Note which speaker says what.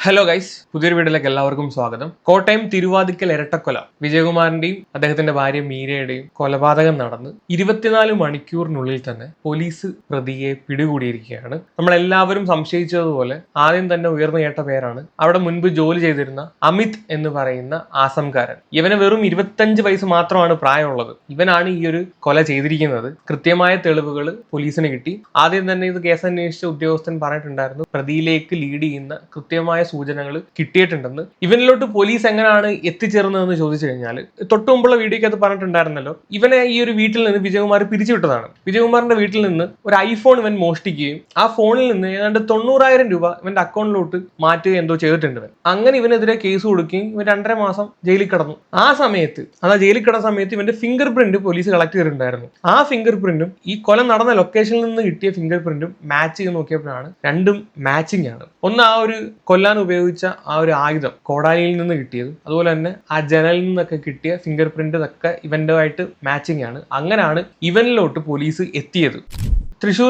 Speaker 1: Hello guys പുതിയൊരു വീട്ടിലേക്ക് എല്ലാവർക്കും സ്വാഗതം. കോട്ടയം തിരുവാതിക്കൽ ഇരട്ടക്കൊല. വിജയകുമാറിന്റെയും അദ്ദേഹത്തിന്റെ ഭാര്യ മീരയുടെയും കൊലപാതകം നടന്ന് ഇരുപത്തിനാല് മണിക്കൂറിനുള്ളിൽ തന്നെ പോലീസ് പ്രതിയെ പിടികൂടിയിരിക്കുകയാണ്. നമ്മൾ എല്ലാവരും സംശയിച്ചതുപോലെ ആദ്യം തന്നെ ഉയർന്നു കേട്ട പേരാണ് അവിടെ മുൻപ് ജോലി ചെയ്തിരുന്ന അമിത് എന്ന് പറയുന്ന ആസംകാരൻ. ഇവന് വെറും ഇരുപത്തഞ്ച് വയസ്സ് മാത്രമാണ് പ്രായമുള്ളത്. ഇവനാണ് ഈ ഒരു കൊല ചെയ്തിരിക്കുന്നത്. കൃത്യമായ തെളിവുകൾ പോലീസിന് കിട്ടി. ആദ്യം തന്നെ ഇത് കേസ് അന്വേഷിച്ച ഉദ്യോഗസ്ഥൻ പറഞ്ഞിട്ടുണ്ടായിരുന്നു പ്രതിയിലേക്ക് ലീഡ് ചെയ്യുന്ന കൃത്യമായ സൂചനകൾ കിട്ടിയിട്ടുണ്ടെന്ന്. ഇവനിലോട്ട് പോലീസ് എങ്ങനെയാണ് എത്തിച്ചേർന്നതെന്ന് ചോദിച്ചു കഴിഞ്ഞാൽ തൊട്ടു മുമ്പുള്ള വീഡിയോക്ക് അത് പറഞ്ഞിട്ടുണ്ടായിരുന്നല്ലോ ഇവനെ ഈ ഒരു വീട്ടിൽ നിന്ന് വിജയകുമാർ പിരിച്ചുവിട്ടതാണ്. വിജയകുമാറിന്റെ വീട്ടിൽ നിന്ന് ഒരു ഐഫോൺ ഇവൻ മോഷ്ടിക്കുകയും ആ ഫോണിൽ നിന്ന് ഏതാണ്ട് തൊണ്ണൂറായിരം രൂപ ഇവന്റെ അക്കൗണ്ടിലോട്ട് മാറ്റുകയും എന്തോ ചെയ്തിട്ടുണ്ട് അങ്ങനെ ഇവനെതിരെ കേസ് കൊടുക്കുകയും ഇവൻ രണ്ടര മാസം ജയിലിൽ കിടന്നു. ആ സമയത്ത് അതാ ജയിലിൽ കിടന്ന സമയത്ത് ഇവന്റെ ഫിംഗർ പ്രിന്റ് പോലീസ് കളക്ട് ചെയ്തിട്ടുണ്ടായിരുന്നു. ആ ഫിംഗർ പ്രിന്റും ഈ കൊല നടന്ന ലൊക്കേഷനിൽ നിന്ന് കിട്ടിയ ഫിംഗർ പ്രിന്റും മാച്ച് ചെയ്ത് നോക്കിയപ്പോഴാണ് രണ്ടും മാച്ചിങ് ആണ്. ഒന്ന് ആ ഒരു കൊല്ലാൻ ഉപയോഗിച്ച ആ ഒരു ആയുധം കോടാലിയിൽ നിന്ന് കിട്ടിയത്. അതുപോലെ തന്നെ ആ ജനലിൽ നിന്നൊക്കെ കിട്ടിയ ഫിംഗർ പ്രിന്റ് ഇതൊക്കെ ഇവന്റുമായിട്ട് മാച്ചിങ് ആണ്. അങ്ങനെയാണ് ഇവനിലോട്ട് പോലീസ് എത്തിയത്. തൃശ്ശൂർ